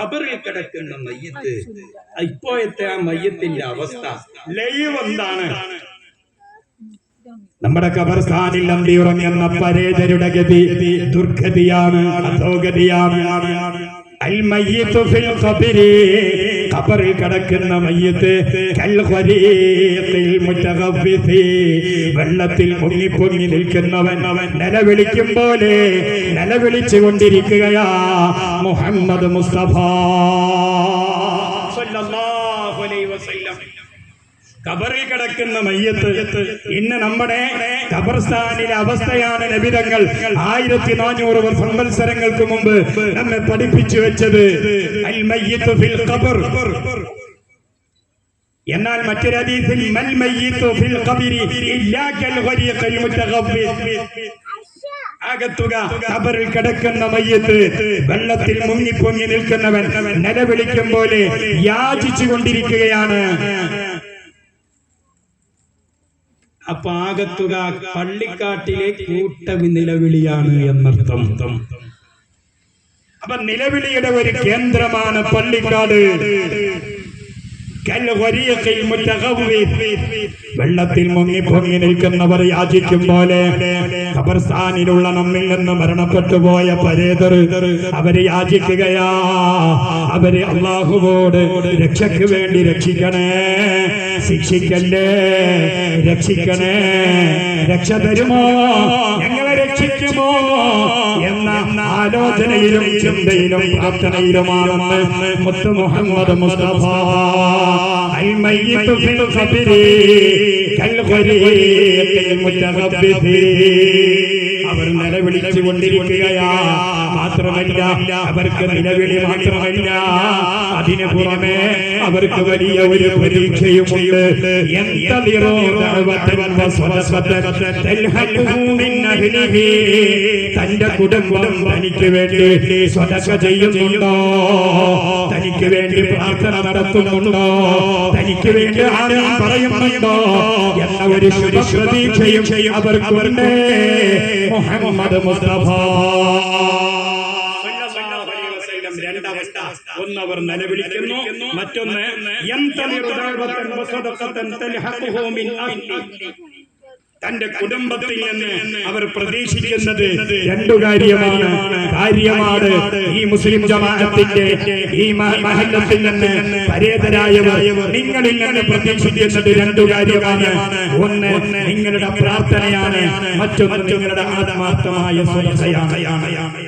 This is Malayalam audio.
ഖബറിൽ കിടക്കുന്ന മയ്യത്ത്. ഇപ്പോഴത്തെ ആ മയ്യത്തിന്റെ അവസ്ഥ. ലൈവ് എന്താണ്? നമ്മുടെ ഖബർസ്ഥാനിൽ അന്തി ഉറങ്ങുന്ന പരേതരുടെ ഗതി ദുർഗതിയാണ് അധോഗതിയാണ്. അൽ മയ്യത്തു ഫിൽ ഖബരി. ഖബറിൽ കിടക്കുന്ന മയ്യത്ത് വെള്ളത്തിൽ പൊങ്ങി പൊങ്ങി നിൽക്കുന്നവൻ നിലവിളിക്കും പോലെ നിലവിളിച്ചു കൊണ്ടിരിക്കുകയാ മുഹമ്മദ് മുസ്തഫ. കബറിൽ കിടക്കുന്ന മയ്യത്ത് ഇന്ന് നമ്മുടെ ഖബർസ്ഥാനിലെ അവസ്ഥയാണ് നബിതങ്ങൾ ആയിരത്തി നാനൂറ് സംവത്സരങ്ങൾക്ക് മുമ്പ് നമ്മെ പഠിപ്പിച്ചു വെച്ചത് എന്നാൽ മറ്റൊരു ഹദീസിൽ മൽ മയ്യിത്തു ഫിൽ ഖബരി ഇല്ലാ കൽ ഖരീഖിൽ മുതഗഫിഫ് ആകത്തുക ഖബറിൽ കിടക്കുന്ന മയ്യത്ത് വെള്ളത്തിൽ മുങ്ങിപ്പൊങ്ങി നിൽക്കുന്നവൻ നിലവിളിക്കും പോലെ യാചിച്ചു കൊണ്ടിരിക്കുകയാണ് അപ്പൊ ആകത്തുക പള്ളിക്കാട്ടിലെ കൂട്ടം നിലവിളിയാണ് എന്നർത്ഥം അപ്പൊ നിലവിളിയുടെ ഒരു കേന്ദ്രമാണ് പള്ളിക്കാട്. വെള്ളത്തിൽ മുങ്ങി പൊങ്ങി നിൽക്കുന്നവർ യാചിക്കും പോലെ ഖബർസ്ഥാനിലുള്ള നമ്മിൽ നിന്ന് മരണപ്പെട്ടു പോയ പരേതർ അവർ യാചിക്കുകയാ. അവർ അള്ളാഹുവോട് രക്ഷയ്ക്ക് വേണ്ടി രക്ഷിക്കണേ. ശിക്ഷിക്കല്ലേ? രക്ഷിക്കണേ. രക്ഷ തരുമോ? ഞങ്ങളെ രക്ഷിക്കുമോ? ആലോചനയിലും ചിന്തയിലും പ്രാർത്ഥനയിലുമാണെന്ന് മുത്തു മുഹമ്മദ് മുസ്തഫ الميت في القبر كالغريق المتغبث അവർ നിലവിളിച്ചു കൊണ്ടിരിക്കുകയാ മാത്രമല്ല അവർക്ക് നിലവിളി മാത്രമല്ല. അതിനു പുറമെ അവർക്ക് വലിയ ഒരു പരീക്ഷയുമുണ്ട്. തന്റെ കുടുംബം തനിക്ക് വേണ്ടി സ്വതക്ക ചെയ്യുന്നുണ്ടോ? തനിക്ക് വേണ്ടി പ്രാർത്ഥന നടത്തുന്നുണ്ടോ? തനിക്ക് വേണ്ടി ആരും പറയുന്നുണ്ടോ? എന്ന ഒരു ശുഭപ്രതീക്ഷയും അവർക്കുണ്ട്. മുഹമ്മദ് മുസ്തഫ. രണ്ടവസ്ഥ ഒന്നവർ നിലവിളിക്കുന്നു മറ്റൊന്ന് തന്റെ കുടുംബത്തിൽ നിന്ന് അവർ പ്രതീക്ഷിക്കുന്നത് രണ്ടു കാര്യമാണ്. കാര്യമാണ് ഈ മുസ്ലിം ജമാഅത്തിന്റെ ഈ മഹല്ലത്തിൽ നിന്ന് പരേതരായവർ നിങ്ങളിൽ നിന്ന് പ്രതീക്ഷിക്കുന്നത് രണ്ടു കാര്യമാണ്. ഒന്ന് നിങ്ങളുടെ പ്രാർത്ഥനയാണ്. മറ്റൊന്ന് നിങ്ങളുടെ ആത്മാർത്ഥമായ സ്വതയാണ്